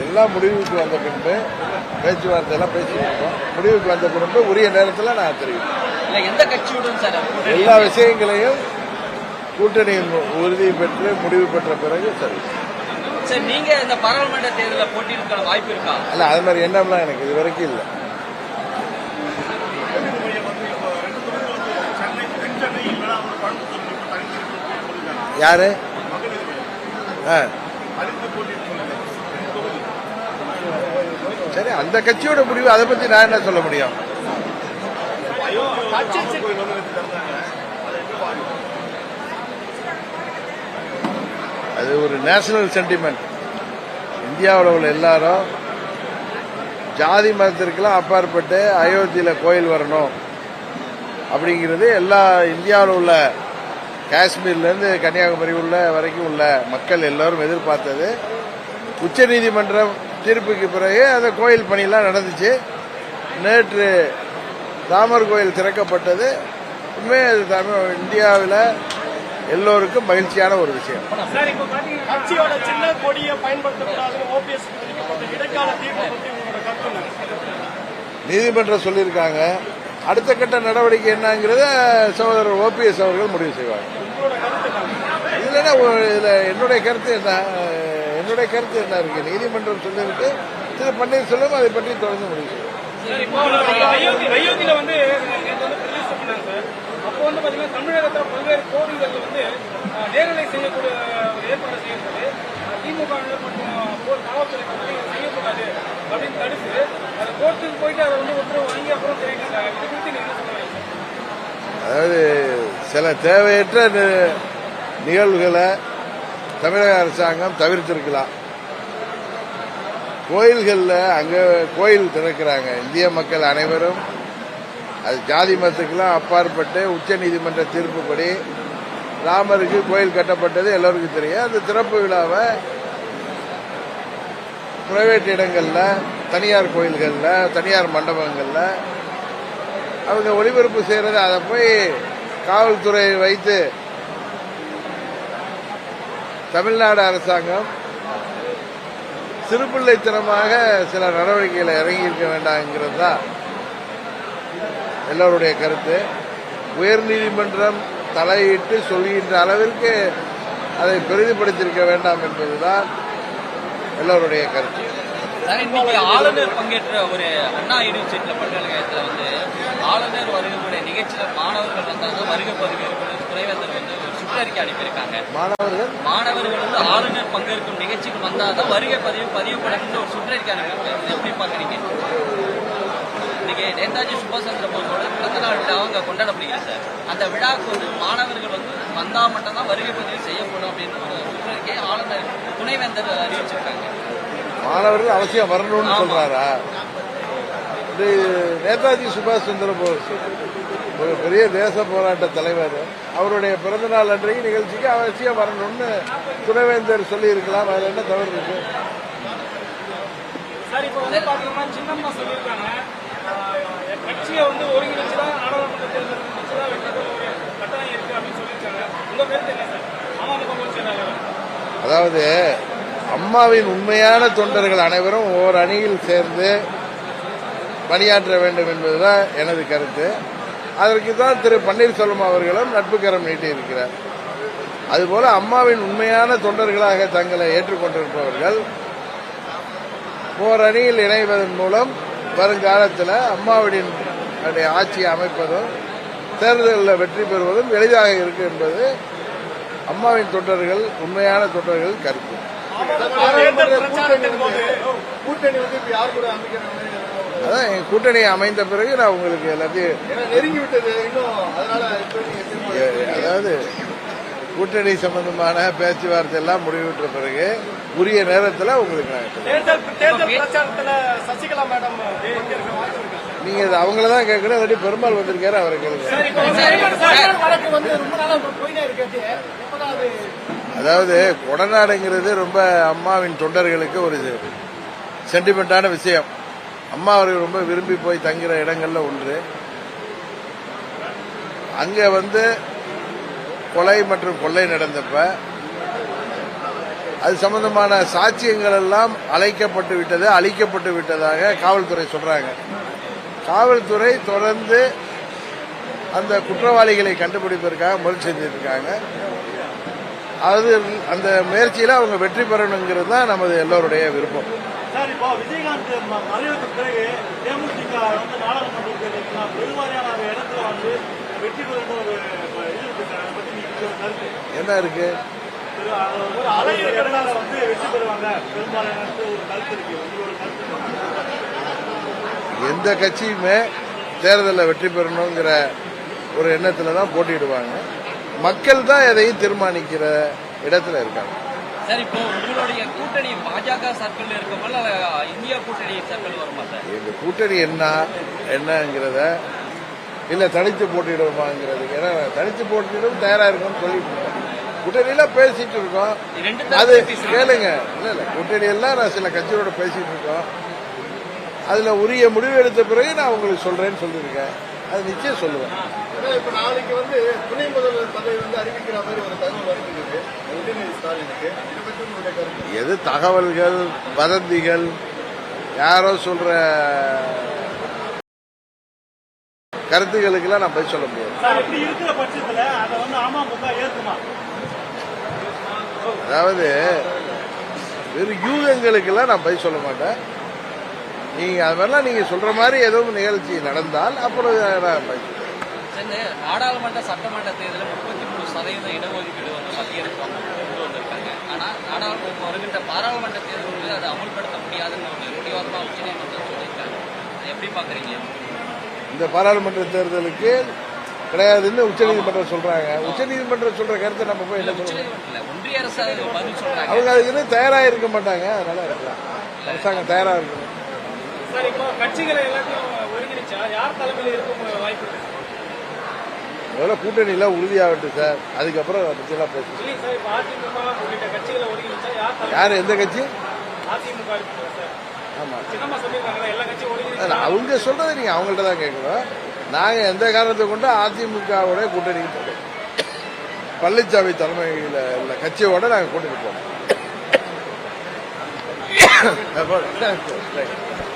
எல்லாம் முடிவுக்கு வந்த பின்பு பேச்சுவார்த்தை எல்லாம் பேசிட்டு இருக்கோம் முடிவுக்கு வந்த பின்பு உரிய நேரத்தில் நான் தெரிவிப்பேன் இல்ல எந்த கட்சியுடன் சார்? எல்லா விஷயங்களையும் கூட்டணியின் உறுதி பெற்று முடிவு பெற்ற பிறகு சரி. சார் நீங்க இந்த பாராளுமன்ற தேர்தலில் போட்டியிடுற வாய்ப்பு இருக்கா? அல்ல அது மாதிரி எண்ணம்லாம் எனக்கு இது வரைக்கும் இல்லை. யாரு? ஆ. சரி அந்த கட்சியோட முடிவு அதை பத்தி நான் என்ன சொல்ல முடியும்? அது ஒரு நேஷனல் சென்டிமெண்ட் இந்தியாவில் உள்ள எல்லாரும் ஜாதி மதத்திற்கெல்லாம் அப்பாற்பட்டு அயோத்தியில் கோயில் வரணும். அப்படிங்கிறது எல்லா இந்தியாவில் உள்ள காஷ்மீர்லேருந்து கன்னியாகுமரி உள்ள வரைக்கும் உள்ள மக்கள் எல்லாரும் எதிர்பார்த்தது. உச்சநீதிமன்றம் தீர்ப்புக்கு பிறகு அந்த கோயில் பணியெல்லாம் நடந்துச்சு. நேற்று ராமர் கோயில் திறக்கப்பட்டது. உண்மையே அது தமிழ் இந்தியாவில் எல்லோருக்கும் மகிழ்ச்சியான ஒரு விஷயம்? நீதிமன்றம் சொல்லியிருக்காங்க. அடுத்த கட்ட நடவடிக்கை என்னங்கிறத சகோதரர் ஓபிஎஸ் அவர்கள் முடிவு செய்வாங்க இதுல இதுல என்னுடைய கருத்து என்ன என்னுடைய கருத்து என்ன இருக்கு? நீதிமன்றம் சொல்லியிருக்கு திரு பன்னீர்செல்வம் அதை பற்றி தொடர்ந்து முடிவு செய்வார். அயோத்தியில வந்து அப்போ வந்து பாத்தீங்கன்னா தமிழகத்துல பல்வேறு கோவில்கள் வந்து நேரலை செய்யக்கூடிய ஏற்பாடு செய்யப்பட்டது. திமுக மற்றும் செய்யக்கூடாது அப்படின்னு தடுத்து கோர்ட்டுக்கு போயிட்டு அதை வந்து உத்தரவு வாங்கி அப்புறம் தெரிவிக்கிறாங்க இது குறித்து என்ன அதாவது சில தேவையற்ற நிகழ்வுகளை தமிழக அரசாங்கம் தவிர்த்திருக்கலாம். கோயில்களில் அங்கே கோயில் திறக்கிறாங்க. இந்திய மக்கள் அனைவரும் அது ஜாதி மதத்துக்கெல்லாம் அப்பாற்பட்டு உச்ச நீதிமன்ற தீர்ப்புப்படி ராமருக்கு கோயில் கட்டப்பட்டது எல்லோருக்கும் தெரியும். அந்த திறப்பு விழாவை பிரைவேட் இடங்களில் தனியார் கோயில்களில் தனியார் மண்டபங்களில். அவங்க ஒளிபரப்பு செய்யறது அதை போய் காவல்துறை வைத்து தமிழ்நாடு அரசாங்கம் சிறுபிள்ளைத்தனமாக சில நடவடிக்கைகளை இறங்கியிருக்க வேண்டாம்ங்கிறது தான் எல்லோருடைய கருத்து. உயர்நீதிமன்றம் தலையிட்டு சொல்கின்ற அளவிற்கு அதை பெரிதுபடுத்தியிருக்க வேண்டாம் என்பதுதான் எல்லோருடைய கருத்து. சார் இன்னைக்கு ஆளுநர் பங்கேற்ற ஒரு அண்ணா யூனிவர்சிட்டியில பல்கலைக்கழகத்துல வந்து ஆளுநர் வருகக்கூடிய நிகழ்ச்சியில மாணவர்கள் வந்தாங்க வருகை பதிவு துணைவேந்தர் வந்து ஒரு சுற்றறிக்கை அனுப்பியிருக்காங்க. மாணவர்கள்? மாணவர்கள் வந்து ஆளுநர் பங்கேற்கும் நிகழ்ச்சிக்கு வந்தாதான் வருகை பதிவு பதிவு பண்ணணும்னு ஒரு சுற்றறிக்கை அனுப்பியிருக்காங்க. எப்படி பாக்குறீங்க இன்னைக்கு நேதாஜி சுபாஷ் சந்திர போஸோட பிறந்த நாள் விழா அங்க கொண்டாடப்படுகிறது சார். அந்த விழாவுக்கு வந்து மாணவர்கள் வந்து வந்தா மட்டும்தான் வருகை பதிவு செய்யப்படும் அப்படின்னு ஒரு சுற்றறிக்கையை ஆளுநர் துணைவேந்தர் அறிவிச்சிருக்காங்க. மாணவர்கள் அவசியம் வரணும்னு. சொல்றாரா? இது நேதாஜி சுபாஷ் சந்திர போஸ் ஒரு பெரிய தேச போராட்ட தலைவர். அவருடைய பிறந்த நாள் அன்றைக்கு நிகழ்ச்சிக்கு அவசியம் வரணும்னு துணைவேந்தர் சொல்லி இருக்கலாம் அதுல என்ன தவறு இருக்கு? அதாவது அம்மாவின் உண்மையான தொண்டர்கள் அனைவரும் ஓர் அணியில் சேர்ந்து பணியாற்ற வேண்டும் என்பதுதான் எனது கருத்து. அதற்கு தான் திரு பன்னீர்செல்வம் அவர்களும் நட்புக்கரம் நீட்டியிருக்கிறார். அதுபோல அம்மாவின் உண்மையான தொண்டர்களாக தங்களை ஏற்றுக்கொண்டிருப்பவர்கள் ஓர் அணியில் இணைவதன் மூலம் வருங்காலத்தில் அம்மாவின் ஆட்சியை அமைப்பதும் தேர்தலில் வெற்றி பெறுவதும் எளிதாக இருக்கு என்பது அம்மாவின் தொண்டர்கள் உண்மையான தொண்டர்கள் கருத்து. கூட்டணி வந்து இப்ப யார் கூட அமைக்கிறாங்க அதான் என் கூட்டணி அமைந்த பிறகு நான் உங்களுக்கு எல்லாத்தையும் நெருங்கி விட்டது அதாவது கூட்டணி சம்பந்தமான பேச்சுவார்த்தை எல்லாம் முடிவுற்ற பிறகு உரிய நேரத்தில் உங்களுக்கு நீங்க அவங்கள தான் கேட்கணும் இல்லாட்டி பெருமாள் வந்திருக்காரு அவரை கேளுங்க. அதாவது கொடநாடுங்கிறது ரொம்ப அம்மாவின் தொண்டர்களுக்கு ஒரு சென்டிமெண்டான விஷயம். அம்மா அவர்கள் ரொம்ப விரும்பி போய் தங்குற இடங்கள்ல ஒன்று. அங்க வந்து கொலை மற்றும் கொள்ளை நடந்தப்ப அது சம்பந்தமான சாட்சியங்கள் எல்லாம் அழைக்கப்பட்டு விட்டது அழிக்கப்பட்டு விட்டதாக காவல்துறை சொல்றாங்க. காவல்துறை தொடர்ந்து அந்த குற்றவாளிகளை கண்டுபிடிப்பதற்காக முயற்சி செஞ்சிருக்காங்க அது அந்த முயற்சியில அவங்க வெற்றி பெறணுங்கிறது தான் நமது எல்லோருடைய விருப்பம். சார் இப்போ விஜயகாந்த் ம- மறைவுக்கு பிறகு தேமுதிக வந்து நாடாளுமன்ற தேர்தலுக்கு பெருவாரியான இடத்துல வந்து வெற்றி பெறும் ஒரு இது இருக்கு சார் அதை பத்தி நீங்க ஒரு கருத்து. என்ன இருக்கு? ஒரு ஒரு அலை இடங்கள்ல வந்து வெற்றி பெறுவாங்க. பெரும்பாலான இடத்துல ஒரு கருத்து இருக்கு. உங்களோட கருத்து எந்த கட்சியுமே தேர்தலில் வெற்றி பெறணுங்கிற ஒரு எண்ணத்துல தான் போட்டியிடுவாங்க. மக்கள் தான் எதையும் தீர்மானிக்கிற இடத்துல இருக்காங்க. சார் இப்போ உங்களுடைய கூட்டணி பாஜக சர்க்கிள் இருக்குமா இல்ல இந்தியா கூட்டணி சர்க்கிள் வருமா சார்? எங்க கூட்டணி என்ன என்னங்கிறத இல்ல தனித்து போட்டியிடுவோமாங்கிறது. ஏன்னா தனித்து போட்டியிடும் தயாரா இருக்கோம்னு சொல்லிட்டு இருக்கோம். கூட்டணியில பேசிட்டு இருக்கோம். அது. கேளுங்க. இல்ல இல்ல கூட்டணி எல்லாம் நான் சில கட்சியோட பேசிட்டு இருக்கோம். அதுல உரிய முடிவு எடுத்த பிறகு நான் உங்களுக்கு சொல்றேன்னு சொல்லியிருக்கேன். அது நிச்சயம் சொல்லுவேன். இப்ப நாளைக்கு வந்து துணை முதல்வர் பதவி வந்து அறிவிக்கிற மாதிரி ஒரு தகவல் வருகிறது. உதயநிதி ஸ்டாலினுக்கு. இதை பற்றி உங்களுடைய கருத்து? எது தகவல்கள் வதந்திகள் யாரோ சொல்ற கருத்துக்களுக்கெல்லாம் நான் பதில் சொல்ல முடியாது. அதாவது வெறும் யூகங்களுக்கெல்லாம் நான் பதில் சொல்ல மாட்டேன். நீங்க அது மாதிரிலாம் நீங்க சொல்ற மாதிரி எதுவும் நிகழ்ச்சி நடந்தால் அப்புறம் நான் பதில் சொல்றேன். சார், இந்த நாடாளுமன்ற சட்டமன்ற தேர்தலில் முப்பத்தி மூணு சதவீத இடஒதுக்கீடு வந்து மத்திய அரசு வந்து கொண்டு வந்திருக்காங்க. ஆனா நாடாளுமன்ற வருகின்ற பாராளுமன்ற தேர்தலில் அதை அமல்படுத்த முடியாதுன்னு ஒரு முடிவாதமாக உச்சநீதிமன்றம் சொல்லியிருக்காங்க. அதை எப்படி பாக்குறீங்க இந்த பாராளுமன்ற தேர்தலுக்கு கிடையாதுன்னு உச்சநீதிமன்றம் சொல்றாங்க. உச்சநீதிமன்றம் சொல்ற கருத்தை நம்ம போய் என்ன இல்ல ஒன்றிய அரசு அதுக்கு பதில் சொல்றாங்க. அவங்க அதுக்கு இன்னும் தயாரா இருக்க மாட்டாங்க. அதனால இருக்கலாம் அரசாங்கம் தயாரா இருக்கணும் சார் இப்போ கட்சிகளை எல்லாத்தையும் ஒருங்கிணைச்சா யார் தலைமையில் இருக்கும் வாய்ப்பு இருக்கு முதல்ல கூட்டணியில உறுதியாகட்டும் சார் அதுக்கப்புறம் அதை பற்றியெல்லாம் பேசுவோம். யார் எந்த கட்சி? அதிமுக இருக்குங்களா சார் ஆமா. சின்னம்மா சொல்லியிருக்காங்களா எல்லா கட்சியும் அது ஒருங்கிணைச்சா அவங்க சொல்றதை நீங்க அவங்கள்ட்ட தான் கேட்கணும். நாங்க எந்த காரணத்தை கொண்டு அதிமுகவோட கூட்டணிக்கு போறோம் பழனிசாமி தலைமையில் உள்ள கட்சியோட நாங்க கூட்டணி போறோம்